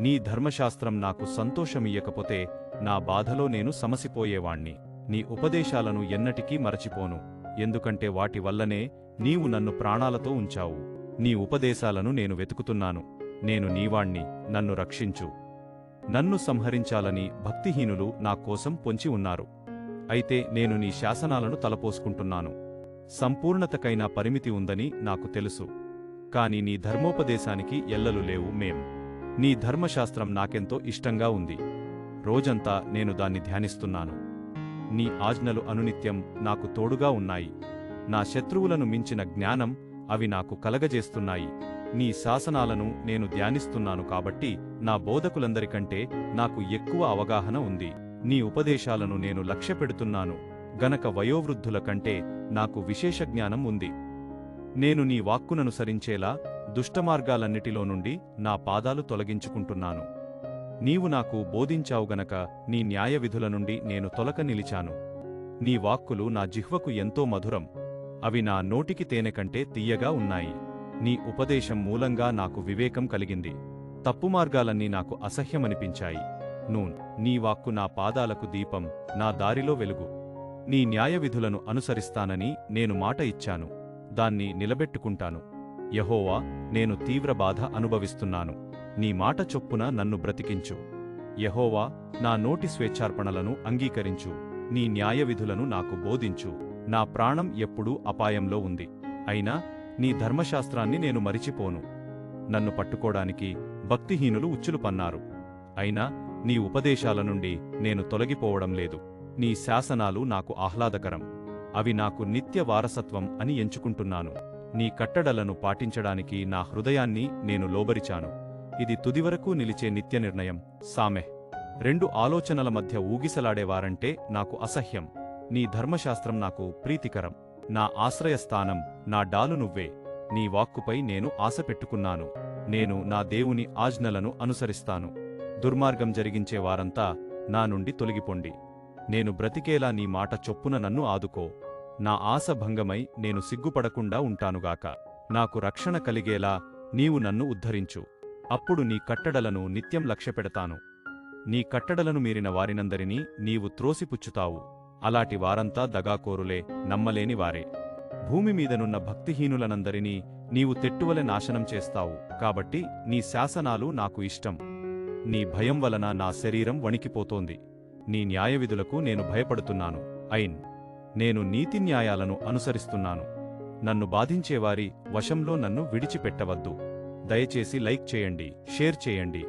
నీ ధర్మశాస్త్రం నాకు సంతోషమియ్యకపోతే నా బాధలో నేను సమసిపోయేవాణ్ణి. నీ ఉపదేశాలను ఎన్నటికీ మరచిపోను. ఎందుకంటే వాటి వల్లనే నీవు నన్ను ప్రాణాలతో ఉంచావు. నీ ఉపదేశాలను నేను వెతుకుతున్నాను. నేను నీవాణ్ణి నన్ను రక్షించు. నన్ను సంహరించాలని భక్తిహీనులు నా కోసం పొంచి ఉన్నారు. అయితే నేను నీ శాసనాలను తలపోసుకుంటున్నాను. సంపూర్ణతకైనా పరిమితి ఉందని నాకు తెలుసు. కాని నీ ధర్మోపదేశానికి ఎల్లలు లేవు మేం. నీ ధర్మశాస్త్రం నాకెంతో ఇష్టంగా ఉంది. రోజంతా నేను దాన్ని ధ్యానిస్తున్నాను. నీ ఆజ్ఞలు అనునిత్యం నాకు తోడుగా ఉన్నాయి. నా శత్రువులను మించిన జ్ఞానం అవి నాకు కలగజేస్తున్నాయి. నీ శాసనాలను నేను ధ్యానిస్తున్నాను కాబట్టి నా బోధకులందరికంటే నాకు ఎక్కువ అవగాహన ఉంది. నీ ఉపదేశాలను నేను లక్ష్యపెడుతున్నాను. గనక వయోవృద్ధుల కంటే నాకు విశేష జ్ఞానం ఉంది. నేను నీ వాక్కుననుసరించేలా దుష్టమార్గాలన్నిటిలో నుండి నా పాదాలు తొలగించుకుంటున్నాను. నీవు నాకు బోధించావు గనక నీ న్యాయవిధుల నుండి నేను తొలక నిలిచాను. నీ వాక్కులు నా జిహ్వకు ఎంతో మధురం. అవి నా నోటికి తేనె కంటే తీయగా ఉన్నాయి. నీ ఉపదేశం మూలంగా నాకు వివేకం కలిగింది. తప్పు మార్గాలన్నీ నాకు అసహ్యమనిపించాయి. నూన్ నీ వాక్కు నా పాదాలకు దీపం నా దారిలో వెలుగు. నీ న్యాయవిధులను అనుసరిస్తానని నేను మాట ఇచ్చాను. దాన్ని నిలబెట్టుకుంటాను. యహోవా నేను తీవ్ర బాధ అనుభవిస్తున్నాను. నీ మాట చొప్పున నన్ను బ్రతికించు. యహోవా నా నోటి స్వేచ్ఛార్పణలను అంగీకరించు. నీ న్యాయవిధులను నాకు బోధించు. నా ప్రాణం ఎప్పుడూ అపాయంలో ఉంది. అయినా నీ ధర్మశాస్త్రాన్ని నేను మరిచిపోను. నన్ను పట్టుకోడానికి భక్తిహీనులు ఉచ్చులు పన్నారు. అయినా నీ ఉపదేశాల నుండి నేను తొలగిపోవడం లేదు. నీ శాసనాలు నాకు ఆహ్లాదకరం. అవి నాకు నిత్య వారసత్వం అని ఎంచుకుంటున్నాను. నీ కట్టడలను పాటించడానికి నా హృదయాన్ని నేను లోబరిచాను. ఇది తుదివరకు నిలిచే నిత్య నిర్ణయం. సామెహ్ రెండు ఆలోచనల మధ్య ఊగిసలాడేవారంటే నాకు అసహ్యం. నీ ధర్మశాస్త్రం నాకు ప్రీతికరం. నా ఆశ్రయస్థానం నా డాలు నువ్వే. నీ వాక్కుపై నేను ఆశ పెట్టుకున్నాను. నేను నా దేవుని ఆజ్ఞలను అనుసరిస్తాను. దుర్మార్గం జరిగించే వారంతా నా నుండి తొలగిపొండి. నేను బ్రతికేలా నీ మాట చొప్పున నన్ను ఆదుకో. నా ఆశ భంగమై నేను సిగ్గుపడకుండా ఉంటానుగాక నాకు రక్షణ కలిగేలా నీవు నన్ను ఉద్ధరించు. అప్పుడు నీ కట్టడలను నిత్యం లక్ష్యపెడతాను. నీ కట్టడలను మీరిన వారినందరినీ నీవు త్రోసిపుచ్చుతావు. అలాటి వారంతా దగాకోరులే నమ్మలేని వారే. భూమి మీదనున్న భక్తిహీనులనందరినీ నీవు తెట్టువలె నాశనం చేస్తావు. కాబట్టి నీ శాసనాలు నాకు ఇష్టం. నీ భయం వలన నా శరీరం వణికిపోతోంది. నీ న్యాయవిధులకు నేను భయపడుతున్నాను. ఐన్. నేను నీతి న్యాయాలను అనుసరిస్తున్నాను. నన్ను బాధించేవారి వశంలో నన్ను విడిచిపెట్టవద్దు. దయచేసి లైక్ చేయండి షేర్ చేయండి.